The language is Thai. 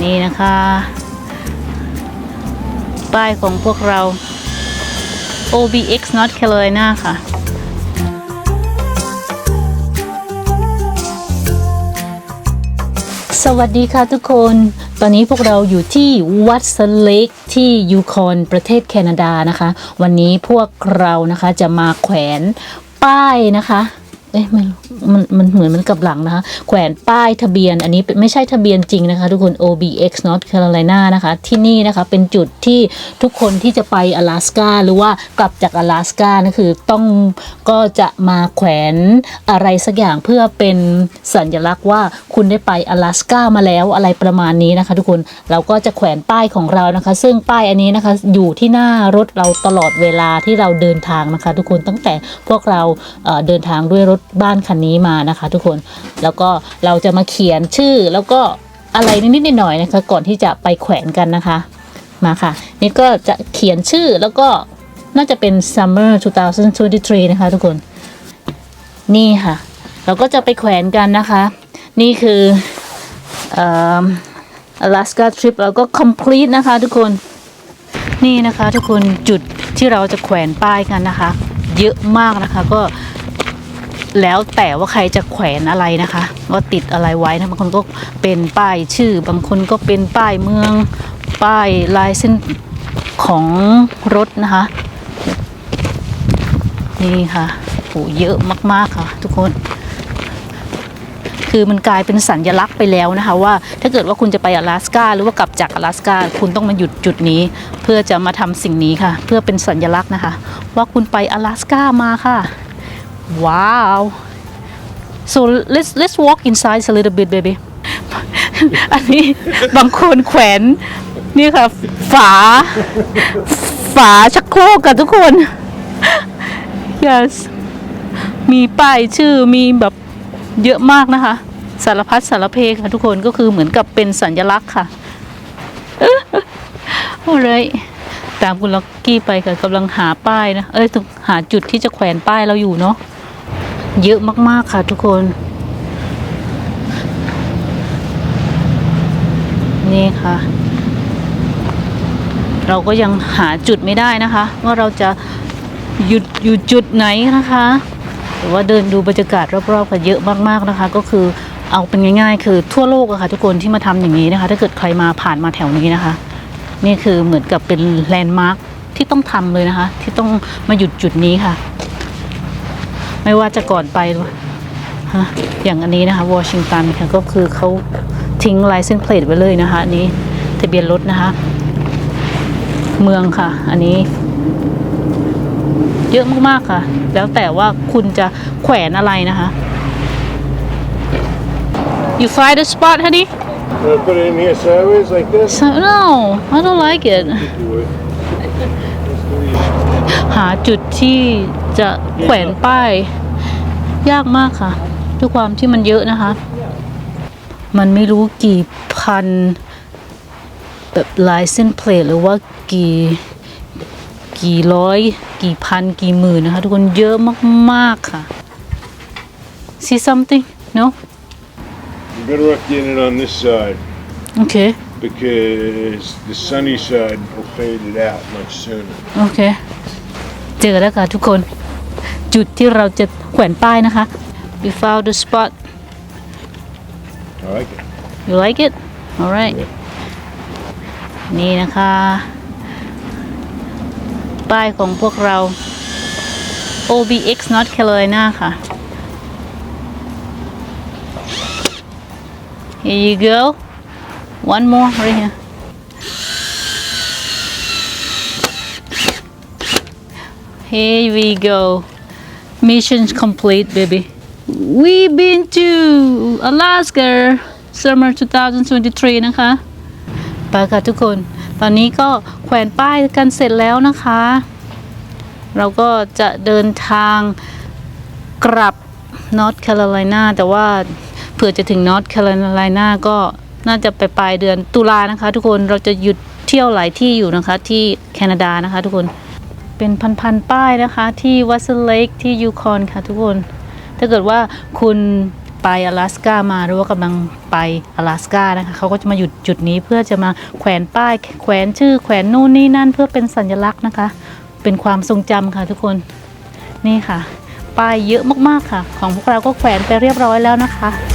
นี่นะคะ ป้ายของพวกเรา OBX North Carolina ค่ะสวัสดีค่ะทุกคน ตอนนี้พวกเราอยู่ที่วัดสเล็กที่ยูคอนประเทศแคนาดานะคะ วันนี้พวกเรานะคะจะมาแขวนป้ายนะคะ เอ๊ะไม่รู้มันมันเหมือนมันกลับหลังนะคะ แขวนป้ายทะเบียน อันนี้เป็นไม่ใช่ทะเบียนจริงนะคะ ทุกคน OBX North Carolina นะคะ ที่นี่นะคะเป็นจุดที่ทุกคนที่จะไป阿拉斯กาหรือว่ากลับจาก阿拉斯กานะคือต้องก็จะมาแขวนอะไรสักอย่างเพื่อเป็นสัญลักษณ์ว่าคุณได้ไป阿拉斯กามาแล้วอะไรประมาณนี้นะคะ ทุกคนเราก็จะแขวนป้ายของเรานะคะ ซึ่งป้ายอันนี้นะคะอยู่ที่หน้ารถเราตลอดเวลาที่เราเดินทางนะคะ ทุกคนตั้งแต่พวกเราเอ่อเดินทางด้วยรถ บ้านคันนี้มานะคะ ทุกคนแล้วก็เราจะมาเขียนชื่อแล้วก็อะไรนิดๆหน่อยๆนะคะ ก่อนที่จะไปแขวนกันนะคะ มาค่ะ นี่ก็จะเขียนชื่อแล้วก็น่าจะเป็น summer 2023 นะคะ ทุกคน นี่ค่ะ เราก็จะไปแขวนกันนะคะ นี่คือเอ่อ Alaska trip เราก็ complete นะคะทุกคนนี่นะคะ ทุกคนจุดที่เราจะแขวนป้ายกันนะคะ เยอะมากนะคะ ก็ แล้วแต่ว่าใครจะแขวนอะไรนะคะ ว่าติดอะไรไว้นะบางคนก็เป็นป้ายชื่อ บางคนก็เป็นป้ายเมือง ป้ายลายเส้นของรถนะคะ นี่ค่ะโหเยอะมากๆค่ะ ทุกคน คือมันกลายเป็นสัญญลักษณ์ไปแล้วนะคะ ว่าถ้าเกิดว่าคุณจะไปอลาสกาหรือว่ากลับจากอลาสกาคุณต้องมาหยุดจุดนี้ เพื่อจะมาทำสิ่งนี้ค่ะ เพื่อเป็นสัญญลักษณ์นะคะ ว่าคุณไปอลาสกามาค่ะ ว้าว so let's let's walk inside a little bit baby อันนี้บางคนแขวนนี่ค่ะ ฝา ฝาชักโครกกับทุกคน yes มีป้ายชื่อมีแบบเยอะมากนะคะ สารพัดสารเพค่ะทุกคนก็คือเหมือนกับเป็นสัญลักษณ์ค่ะโอ้เลย ตามคุณล็อกกี้ไปค่ะกำลังหาป้ายนะ เอ้ยหาจุดที่จะแขวนป้ายเราอยู่เนาะ เยอะมากๆค่ะทุกคน นี่ค่ะ เราก็ยังหาจุดไม่ได้นะคะ ว่าเราจะหยุดอยู่จุดไหนนะคะแต่ว่าเดินดูบรรยากาศรอบๆกันเยอะมากๆนะคะ ก็คือเอาเป็นง่าย ๆ คือทั่วโลกอะค่ะทุกคนที่มาทำอย่างนี้นะคะ ถ้าเกิดใครมาผ่านมาแถวนี้นะคะ นี่คือเหมือนกับเป็นแลนด์มาร์คที่ต้องทำเลยนะคะ ที่ต้องมาหยุดจุดนี้ค่ะ ไม่ว่าจะก่อนไปอฮะอย่างอันนี้นะคะวอชิงตันค่ะก็คือเขาทิ้งลายเส้นเพลทไว้เลยนะคะอันนี้ทะเบียนรถนะคะ เมืองค่ะ อันนี้ เยอะมากๆค่ะ แล้วแต่ว่าคุณจะแขวนอะไรนะคะ you find a spot honey Want to put it in here sideways like this? so no I don't like it Do it. Let's do these. หาจุดที่จะแขวนป้าย ยากมากค่ะด้วยความที่มันเยอะนะคะ มันไม่รู้กี่พัน แบบลายเส้นเพลทหรือว่ากี่กี่ร้อย กี่พัน กี่หมื่นนะคะ ทุกคนเยอะมาก ๆ ค่ะ see something no You're better off getting it on this side okay because the sunny side will fade it out much sooner. โอเค เจอแล้วค่ะทุกคน จุดที่เราจะแขวนป้ายนะคะ we found the spot I like it. You like it? Alright. นี่นะคะ ป้ายของพวกเรา OBX North Carolina ค่ะ Here you go. One more right here. Here we go. Mission complete, baby. We've been to Alaska Summer 2023 นะคะไปค่ะทุกคน ตอนนี้ก็แขวนป้ายกันเสร็จแล้วนะคะ เราก็จะเดินทางกลับ North Carolina แต่ว่า ผื่อจะถึงนอตแคโรไลนาก็น่าจะไปปลายเดือนตุลานะคะ ทุกคนเราจะหยุดเที่ยวหลายที่อยู่นะคะ ที่แคนาดานะคะ ทุกคนเป็นพันๆป้ายนะคะ ที่วัสเลกที่ยูคอนค่ะ ทุกคน ถ้าเกิดว่าคุณไปอลาสก้ามาหรือว่ากำลังไปอลาสก้านะคะเขาก็จะมาหยุดจุดนี้เพื่อจะมาแขวนป้าย แขวนชื่อแขวนนู่นนี่นั่นเพื่อเป็นสัญลักษณ์นะคะ เป็นความทรงจำค่ะทุกคนนี่ค่ะ ป้ายเยอะมากๆค่ะ ของพวกเราก็แขวนไปเรียบร้อยแล้วนะคะ